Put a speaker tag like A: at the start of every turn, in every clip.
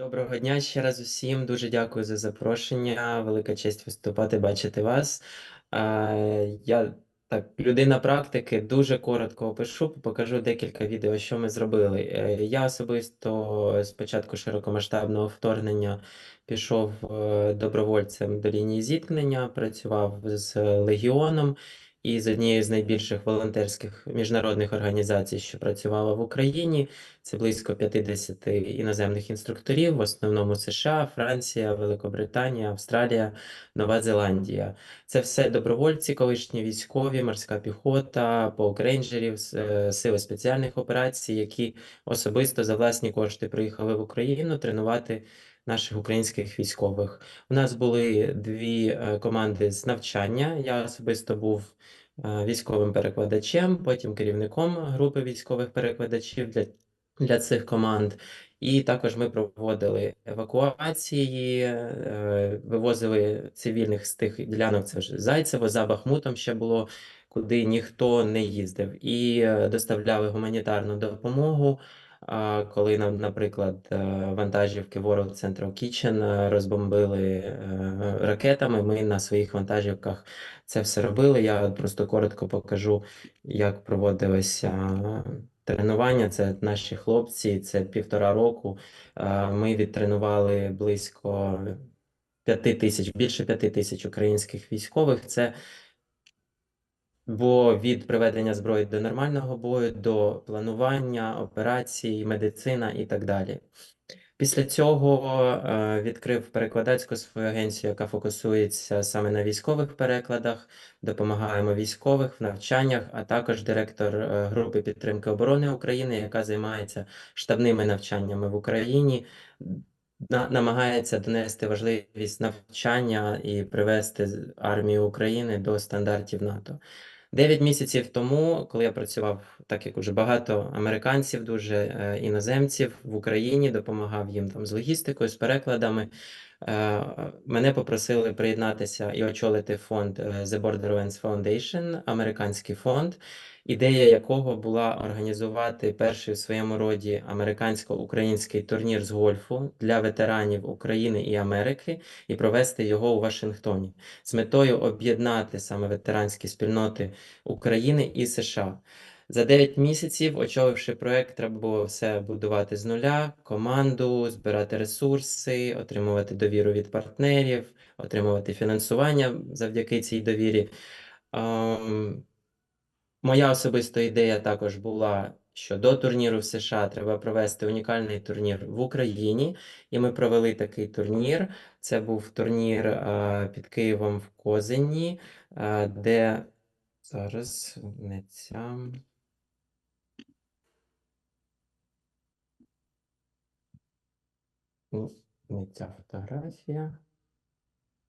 A: Доброго дня ще раз усім. Дуже дякую за запрошення. Велика честь виступати, бачити вас. Я так, людина практики, дуже коротко опишу, покажу декілька відео, що ми зробили. Е, Я особисто з початку широкомасштабного вторгнення пішов е, добровольцем до лінії зіткнення, працював з Легіоном і з однією з найбільших волонтерських міжнародних організацій, що працювала в Україні. Це близько 50 іноземних інструкторів, в основному США, Франція, Великобританія, Австралія, Нова Зеландія. Це все добровольці, колишні військові, морська піхота, полк-рейнджерів, е, сили спеціальних операцій, які особисто за власні кошти приїхали в Україну тренувати наших українських військових. У нас були дві е, команди з навчання. Я особисто був е, військовим перекладачем, потім керівником групи військових перекладачів для, для цих команд. І також ми проводили евакуації, е, вивозили цивільних з тих ділянок. Це вже Зайцево, за Бахмутом ще було, куди ніхто не їздив, і доставляли гуманітарну допомогу. Коли нам, наприклад, е, вантажівки World Central Kitchen е, розбомбили е, ракетами, ми на своїх вантажівках це все робили. Я просто коротко покажу, як проводилося тренування. Це наші хлопці, це півтора року. Ми відтренували близько п'яти тисяч, більше п'яти тисяч українських військових. Це бо від приведення зброї до нормального бою, до планування, операцій, медицина і так далі. Після цього е, відкрив перекладацьку свою агенцію, яка фокусується саме на військових перекладах, допомагаємо військових в навчаннях, а також директор е, групи підтримки оборони України, яка займається штабними навчаннями в Україні, намагається донести важливість навчання і привести армію України до стандартів НАТО. Дев'ять місяців тому, коли я працював, так як уже багато американців, дуже е, іноземців в Україні, допомагав їм там з логістикою, з перекладами. Е, мене попросили приєднатися і очолити фонд е, The Borderlands Foundation, американський фонд, ідея якого була організувати перший в своєму роді американсько-український турнір з гольфу для ветеранів України і Америки і провести його у Вашингтоні з метою об'єднати саме ветеранські спільноти України і США. За 9 місяців, очоливши проект, треба було все будувати з нуля, команду, збирати ресурси, отримувати довіру від партнерів, отримувати фінансування завдяки цій довірі. Моя особиста ідея також була, що до турніру в США треба провести унікальний турнір в Україні, і ми провели такий турнір. Це був турнір під Києвом в Козині, де зараз не ця. Не ця фотографія.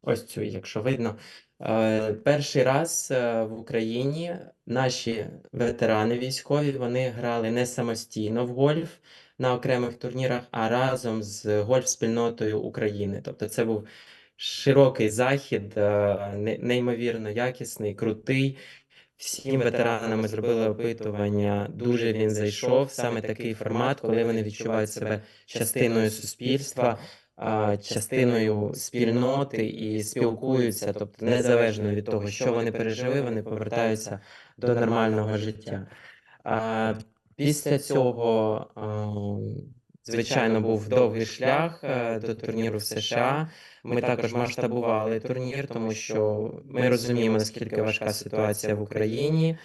A: Ось цю, якщо видно. Е, перший раз е, в Україні наші ветерани військові вони грали не самостійно в гольф на окремих турнірах, а разом з гольф-спільнотою України. Тобто, це був широкий захід, е, неймовірно якісний, крутий. Всім ветеранам зробили опитування. Дуже він зайшов. Саме такий формат, коли вони відчувають себе частиною суспільства частиною спільноти і спілкуються, тобто незалежно від того, що вони пережили, вони повертаються до нормального життя. Після цього, звичайно, був довгий шлях е, до турніру в США. Ми також масштабували турнір, тому що ми розуміємо, наскільки важка ситуація в Україні.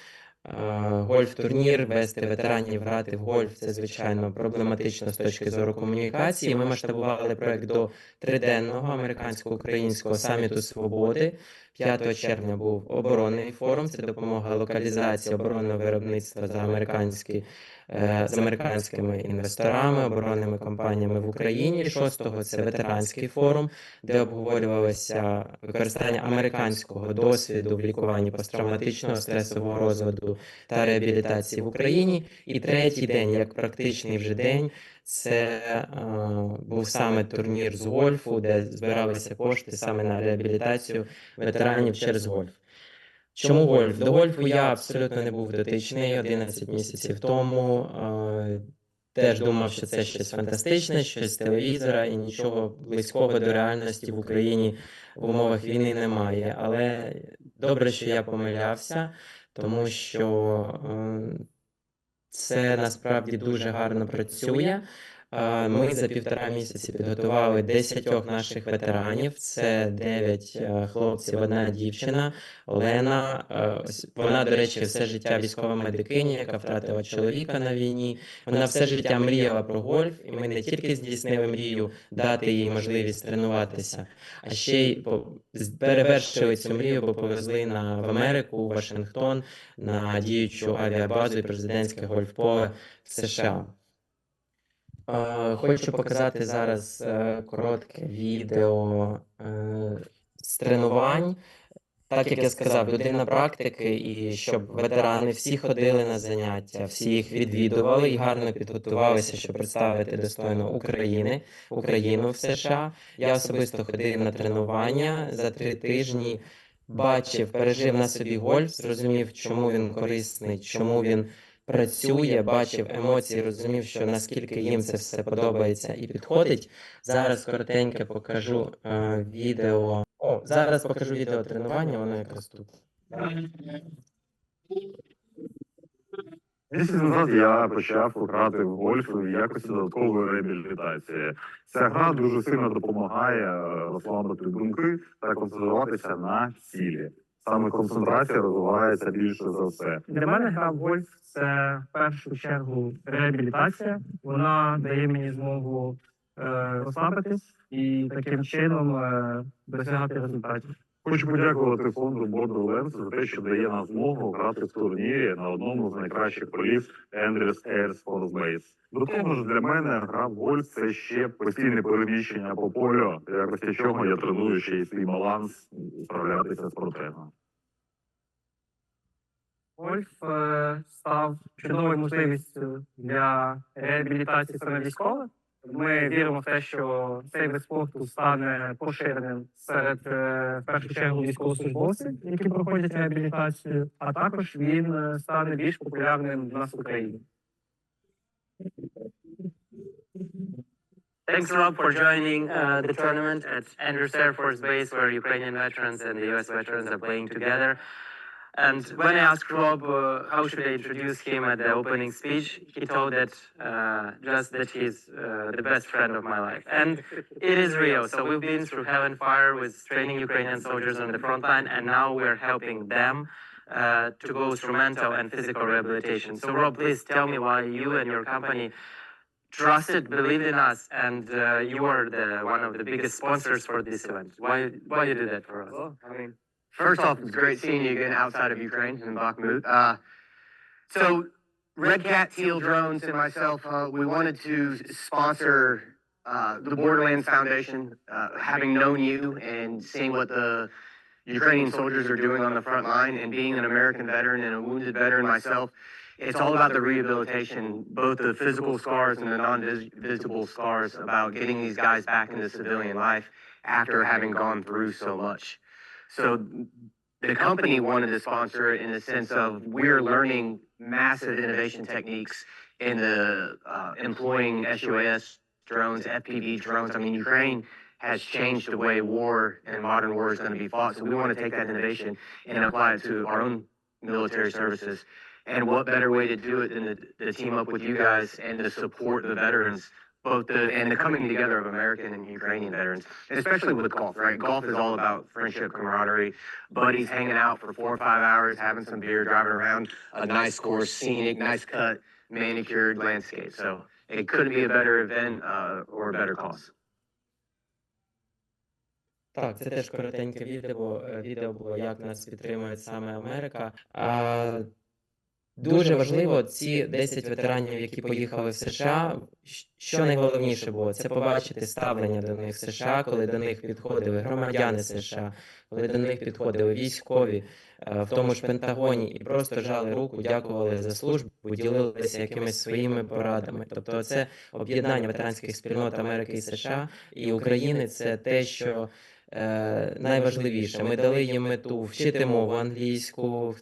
A: Гольф-турнір, вести ветеранів грати в гольф це звичайно проблематично з точки зору комунікації. Ми масштабували проект до триденного американсько-українського саміту свободи. 5 червня був оборонний форум. Це допомога локалізації оборонного виробництва за американські е, з американськими інвесторами, оборонними компаніями в Україні. 6-го це ветеранський форум, де обговорювалося використання американського досвіду в лікуванні посттравматичного стресового розвитку та реабілітації в Україні. І третій день, як практичний вже день, це а, був саме турнір з гольфу, де збиралися кошти саме на реабілітацію ветеранів через гольф. Чому гольф? До гольфу я абсолютно не був дотичний 11 місяців тому. А, теж думав, що це щось фантастичне, щось телевізора, і нічого близького до реальності в Україні в умовах війни немає. Але добре, що я помилявся, тому що е, це насправді дуже гарно працює. Е, Ми за півтора місяці підготували 10 наших ветеранів. Це 9 хлопців, одна дівчина. Лена, е, вона, до речі, все життя військова медикиня, яка втратила чоловіка на війні. Вона все життя мріяла про гольф, і ми не тільки здійснили мрію дати їй можливість тренуватися, а ще й перевершили цю мрію, бо повезли на в Америку, у Вашингтон на діючу авіабазу і президентське гольф-поле в США. Е, Хочу показати зараз е, коротке відео е, з тренувань. Так як я сказав, людина практики, і щоб ветерани всі ходили на заняття, всі їх відвідували і гарно підготувалися, щоб представити достойно України, Україну в США. Я особисто ходив на тренування за три тижні, бачив, пережив на собі гольф, зрозумів, чому він корисний, чому він працює, бачив емоції, розумів, що наскільки їм це все подобається і підходить. Зараз коротенько покажу е, відео. О, зараз покажу відео тренування, воно якраз тут.
B: Місяць назад я почав грати в гольф в якості додаткової реабілітації. Ця гра дуже сильно допомагає е, розслабити думки та концентруватися на цілі. Саме концентрація розвивається більше за все.
C: Для мене гра в гольф це в першу чергу реабілітація. Вона дає мені змогу е, розслабитись і таким чином е, досягати результатів.
B: Хочу подякувати фонду Borderlands за те, що дає нам змогу грати в турнірі на одному з найкращих полів Andrews Air Sports Base. До того ж, для мене гра в гольф це ще постійне переміщення по полю, якості чого я треную ще й свій баланс справлятися з протезом.
C: Гольф е, став чудовою можливістю для реабілітації саме військових. Ми віримо в те, що цей вид спорту стане поширеним серед е, в першу чергу військовослужбовців, які проходять реабілітацію, а також він е, стане більш популярним в нас в Україні.
D: Thanks, Rob, for joining uh, the tournament at Andrews Air Force Base, where Ukrainian veterans and the U.S. veterans are playing together. And when I asked Rob uh, how should I introduce him at the opening speech, he told that uh, just that he's uh, the best friend of my life, and it is real. So we've been through hell and fire with training Ukrainian soldiers on the front line, and now we're helping them uh, to go through mental and physical rehabilitation. So, Rob, please tell me why you and your company trusted, believed in us, and uh, you are the one of the biggest sponsors for this event. Why why you did that for us?
E: Well, I mean, first off, it's great seeing you again outside of Ukraine in Bakhmut. Uh, so, Red Cat Teal Drones and myself, uh, we wanted to sponsor uh, the Borderlands Foundation, uh, having known you and seeing what the Ukrainian soldiers are doing on the front line, and being an American veteran and a wounded veteran myself. It's all about the rehabilitation, both the physical scars and the non-visible scars, about getting these guys back into civilian life after having gone through so much. So the company wanted to sponsor it in the sense of we're learning massive innovation techniques in the uh, employing SUAS drones, FPV drones. I mean, Ukraine has changed the way war and modern war is going to be fought. So we want to take that innovation and apply it to our own military services. And what better way to do it than to, to team up with you guys and to support the veterans, both the and the coming together of American and Ukrainian veterans, especially with golf, right? Golf is all about friendship, camaraderie, buddies hanging out for four or five hours, having some beer, driving around a nice course, scenic, nice cut, manicured landscape. So it couldn't be a better event uh, or a better cause.
A: Так, це теж коротеньке відео, е, відео було, як нас підтримує саме Америка. А, дуже важливо, ці 10 ветеранів, які поїхали в США, що найголовніше було, це побачити ставлення до них в США, коли до них підходили громадяни США, коли до них підходили військові е, в тому ж Пентагоні і просто жали руку, дякували за службу, ділилися якимись своїми порадами. Тобто, це об'єднання ветеранських спільнот Америки і США і України це те, що е, найважливіше, ми дали їм мету вчити мову англійську,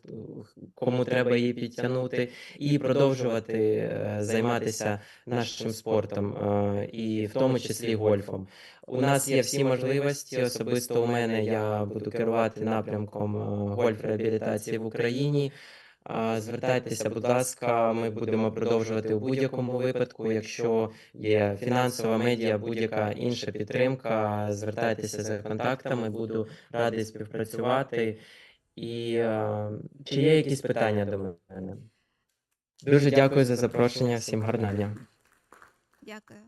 A: кому треба її підтягнути, і продовжувати е, займатися нашим спортом, е, і в тому числі гольфом. У нас є всі можливості. Особисто у мене я буду керувати напрямком е, гольф-реабілітації в Україні. Звертайтеся, будь ласка, ми будемо продовжувати у будь-якому випадку. Якщо є фінансова медіа, будь-яка інша підтримка, звертайтеся за контактами, буду радий співпрацювати. І е, чи є якісь питання до мене? Дуже дякую за запрошення. Всім гарного дня.
F: Дякую.